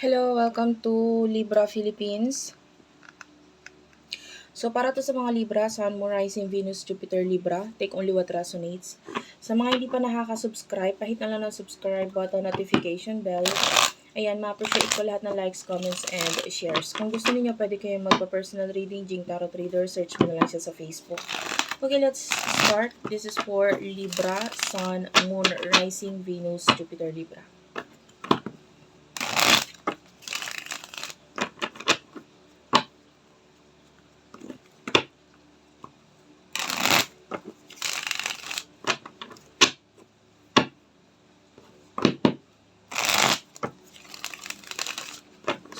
Hello, welcome to Libra Philippines. So, para to sa mga Libra, Sun, Moon, Rising, Venus, Jupiter, Libra, take only what resonates. Sa mga hindi pa nakaka-subscribe, pahit na lang ng subscribe button, notification bell. Ayan, ma-appreciate ko lahat ng likes, comments, and shares. Kung gusto niyo pwede kayo magpa-personal reading, Jing Tarot Reader, search mo na lang siya sa Facebook. Okay, let's start. This is for Libra, Sun, Moon, Rising, Venus, Jupiter, Libra.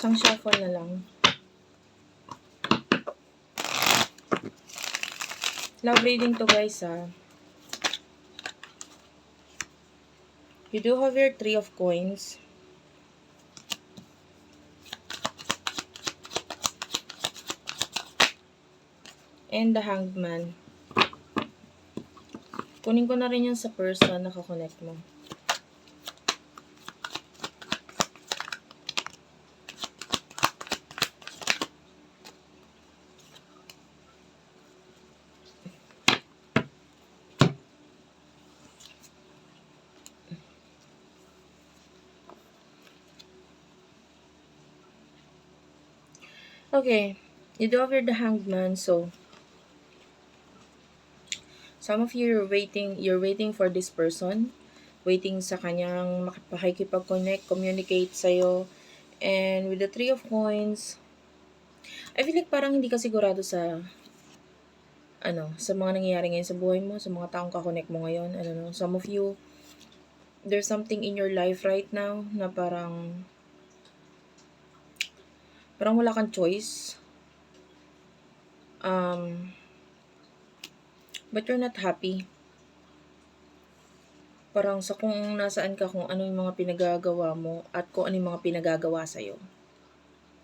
Isang shuffle na lang. Love reading to guys ha. You do have your three of coins. And the hanged man. Kunin ko na rin yan sa person na kakonect mo. Okay, you your the hanged man, so some of you are waiting, you're waiting for this person, waiting sa kanyang makipag-connect, communicate sa'yo, and with the three of coins, I feel like parang hindi ka sigurado sa ano, sa mga nangyayari ngayon sa buhay mo, sa mga taong kakonect mo ngayon, don't know, some of you, there's something in your life right now na parang parang wala kang choice. Um, but you're not happy. Parang sa kung nasaan ka, kung ano yung mga pinagagawa mo, at kung ano yung mga pinagagawa sa'yo.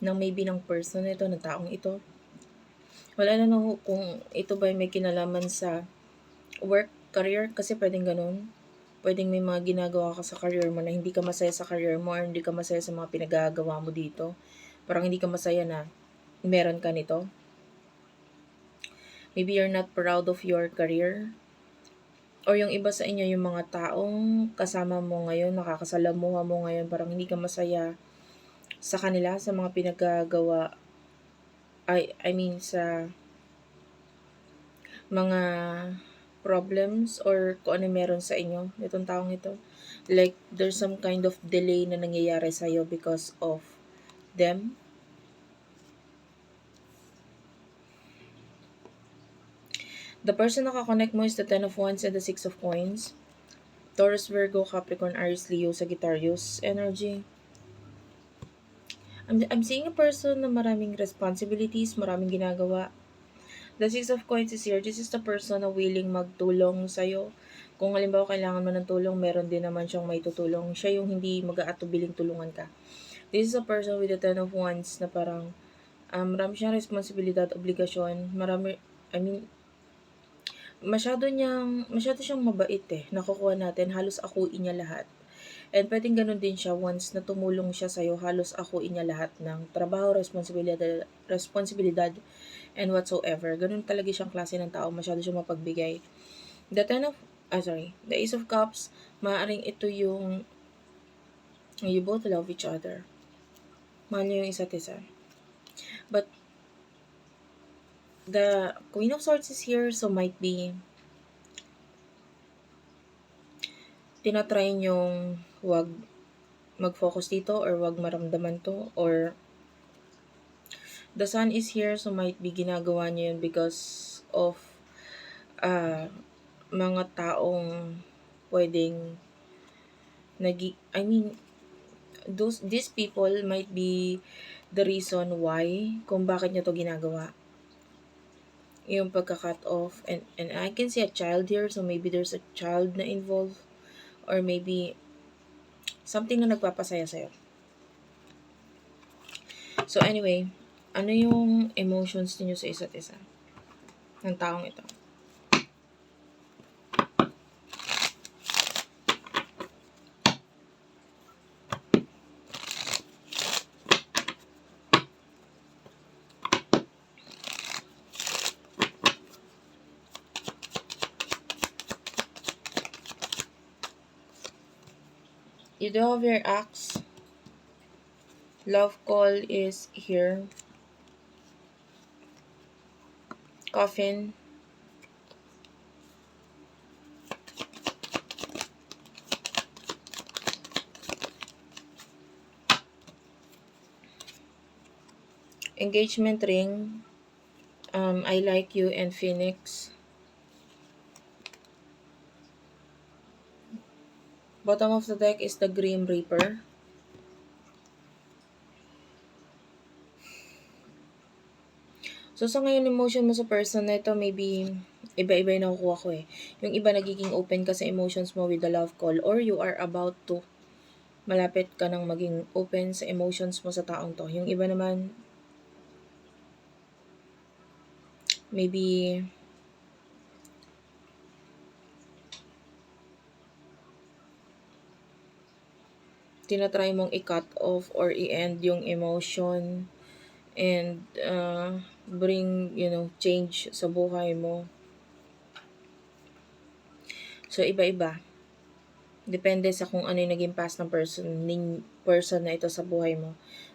Ng maybe ng person ito, ng taong ito. Wala na no, kung ito ba may kinalaman sa work, career, kasi pwedeng ganun. Pwedeng may mga ginagawa ka sa career mo na hindi ka masaya sa career mo or hindi ka masaya sa mga pinagagawa mo dito. Parang hindi ka masaya na meron ka nito. Maybe you're not proud of your career. Or yung iba sa inyo, yung mga taong kasama mo ngayon, nakakasalamuha mo ngayon, parang hindi ka masaya sa kanila, sa mga pinagagawa. I, I mean, sa mga problems or kung ano meron sa inyo, itong taong ito. Like, there's some kind of delay na nangyayari sa'yo because of them. The person na kakonect mo is the Ten of Wands and the Six of Coins. Taurus, Virgo, Capricorn, Aries, Leo, Sagittarius energy. I'm, I'm seeing a person na maraming responsibilities, maraming ginagawa. The Six of Coins is here. This is the person na willing magtulong sa'yo. Kung halimbawa kailangan mo ng tulong, meron din naman siyang may tutulong. Siya yung hindi mag-aatubiling tulungan ka. This is a person with the Ten of Wands na parang um, marami siyang responsibilidad, obligasyon. Marami, I mean, masyado niyang, masyado siyang mabait eh. Nakukuha natin, halos akuin niya lahat. And pwedeng ganun din siya, once na tumulong siya sa'yo, halos akuin niya lahat ng trabaho, responsibilidad, responsibilidad, and whatsoever. Ganun talaga siyang klase ng tao, masyado siyang mapagbigay. The Ten of, ah sorry, the Ace of Cups, maaaring ito yung, you both love each other. Mahal niyo yung isa't isa. But, the Queen of Swords is here, so might be tinatry nyong wag mag-focus dito or wag maramdaman to or the sun is here so might be ginagawa niyo yun because of uh, mga taong pwedeng nag I mean those these people might be the reason why kung bakit niya to ginagawa yung pagka-cut off and and I can see a child here so maybe there's a child na involved or maybe something na nagpapasaya sa'yo. So anyway, ano yung emotions niyo sa isa't isa ng taong ito? You do have your axe. Love call is here. Coffin. Engagement ring. Um, I like you and Phoenix. Bottom of the deck is the Grim Reaper. So, sa ngayon, emotion mo sa person na ito, maybe, iba-iba yung nakukuha ko eh. Yung iba nagiging open ka sa emotions mo with the love call or you are about to malapit ka nang maging open sa emotions mo sa taong to. Yung iba naman, maybe, tinatry mong i-cut off or i-end yung emotion and uh, bring, you know, change sa buhay mo. So, iba-iba. Depende sa kung ano yung naging past ng person, ning person na ito sa buhay mo.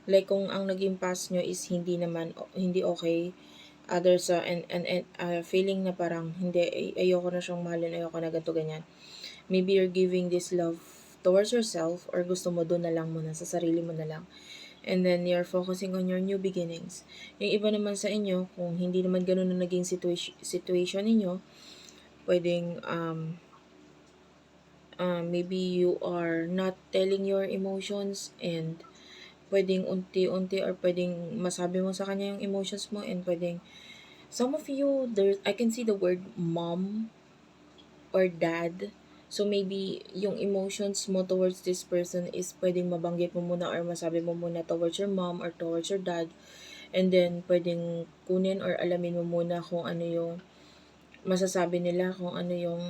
Like, kung ang naging past nyo is hindi naman, hindi okay, others, uh, and, and, and uh, feeling na parang, hindi, ay, ayoko na siyang mahalin, ayoko na ganito, ganyan. Maybe you're giving this love towards yourself or gusto mo doon na lang muna, sa sarili mo na lang. And then, you're focusing on your new beginnings. Yung iba naman sa inyo, kung hindi naman ganun na naging situation, situation ninyo, pwedeng, um, uh, maybe you are not telling your emotions and pwedeng unti-unti or pwedeng masabi mo sa kanya yung emotions mo and pwedeng some of you there I can see the word mom or dad so maybe yung emotions mo towards this person is pwedeng mabanggit mo muna or masabi mo muna towards your mom or towards your dad and then pwedeng kunin or alamin mo muna kung ano yung masasabi nila kung ano yung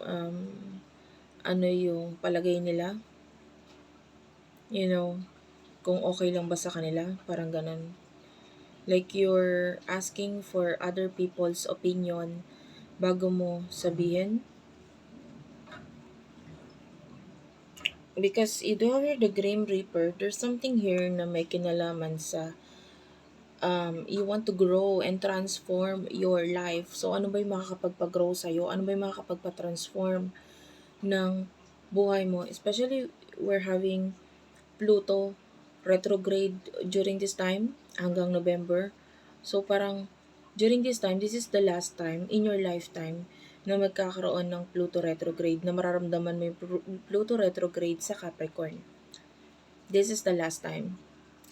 um, ano yung palagay nila. You know, kung okay lang ba sa kanila, parang ganun. Like you're asking for other people's opinion bago mo sabihin. Because here the Grim Reaper, there's something here na may kinalaman sa um, you want to grow and transform your life. So, ano ba yung makakapagpag-grow sa'yo? Ano ba yung makakapagpa-transform ng buhay mo? Especially, we're having Pluto retrograde during this time hanggang November. So, parang during this time, this is the last time in your lifetime na magkakaroon ng Pluto retrograde na mararamdaman mo yung Pluto retrograde sa Capricorn. This is the last time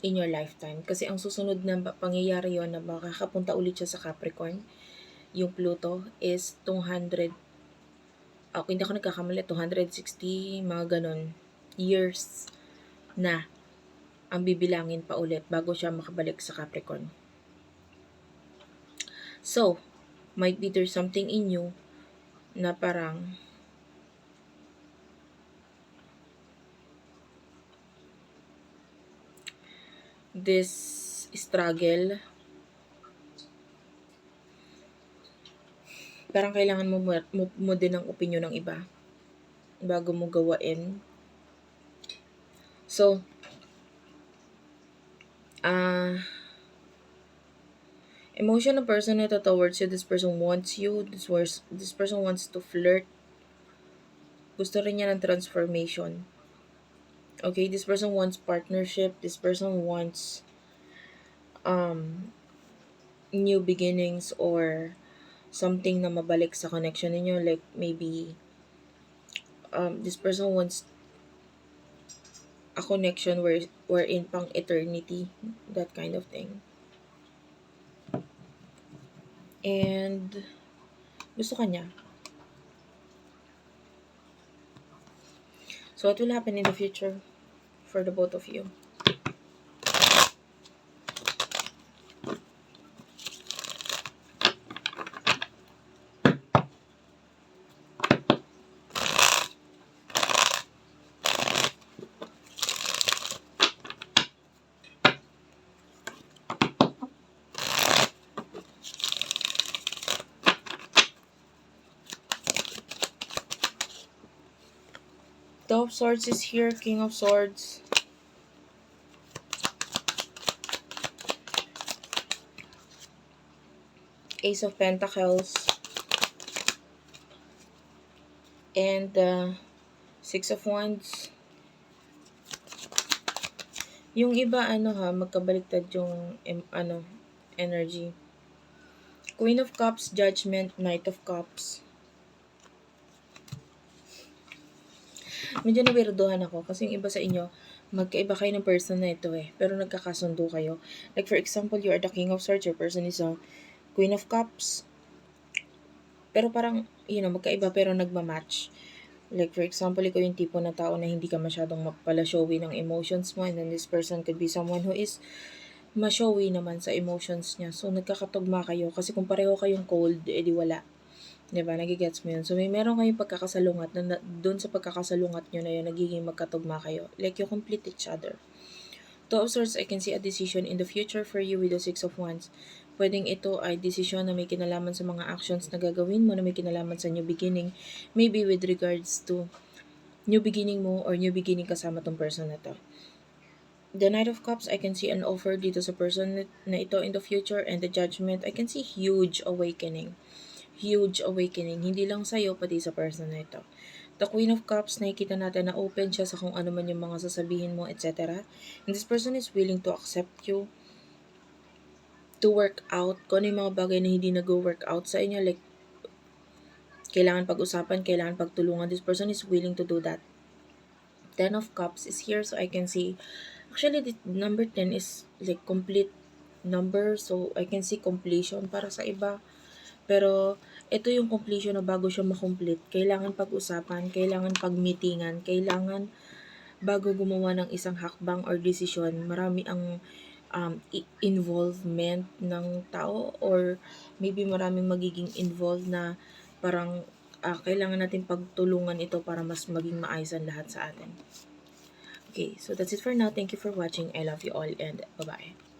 in your lifetime. Kasi ang susunod na pangyayari yon na makakapunta ulit siya sa Capricorn, yung Pluto, is 200, ako hindi ako nagkakamali, 260, mga ganon, years na ang bibilangin pa ulit bago siya makabalik sa Capricorn. So, might be there's something in you na parang this struggle parang kailangan mo, mo, mo din ng opinion ng iba bago mo gawain. So, ah, uh, emotion ng person ito towards you, this person wants you, this, was, this person wants to flirt. Gusto rin niya ng transformation. Okay, this person wants partnership, this person wants um, new beginnings or something na mabalik sa connection ninyo like maybe um, this person wants a connection where wherein pang eternity that kind of thing and gusto kanya so what will happen in the future for the both of you The of Swords is here, King of Swords. Ace of Pentacles. And uh, Six of Wands. Yung iba, ano ha, magkabaliktad yung em, ano, energy. Queen of Cups, Judgment, Knight of Cups. Medyo nawirdohan ako kasi yung iba sa inyo, magkaiba kayo ng person na ito eh. Pero nagkakasundo kayo. Like for example, you are the King of Swords, your person is a Queen of Cups. Pero parang, you know, magkaiba pero nagmamatch. Like for example, ikaw yung tipo na tao na hindi ka masyadong mapala-showy ng emotions mo and then this person could be someone who is ma-showy naman sa emotions niya. So, nagkakatugma kayo. Kasi kung pareho kayong cold, edi wala. 'Di ba Nagigets mo yun. So, may meron kayong pagkakasalungat na, na doon sa pagkakasalungat nyo na yun, nagiging magkatugma kayo. Like, you complete each other. Two of Swords, I can see a decision in the future for you with the Six of Wands. Pwedeng ito ay desisyon na may kinalaman sa mga actions na gagawin mo, na may kinalaman sa new beginning. Maybe with regards to new beginning mo or new beginning kasama tong person na to. The Knight of Cups, I can see an offer dito sa person na ito in the future and the Judgment, I can see huge awakening. Huge awakening. Hindi lang sa'yo, pati sa person na ito. The Queen of Cups, nakikita natin na open siya sa kung ano man yung mga sasabihin mo, etc. And this person is willing to accept you, to work out, kung ano yung mga bagay na hindi nag-work out sa inyo, like, kailangan pag-usapan, kailangan pagtulungan. This person is willing to do that. Ten of Cups is here, so I can see, actually, the number 10 is like complete number, so I can see completion para sa iba. Pero, ito yung completion na bago siya makomplete, kailangan pag-usapan, kailangan pag-meetingan, kailangan bago gumawa ng isang hakbang or desisyon, marami ang um, involvement ng tao or maybe maraming magiging involved na parang ah, kailangan natin pagtulungan ito para mas maging maayos ang lahat sa atin. Okay, so that's it for now. Thank you for watching. I love you all and bye-bye.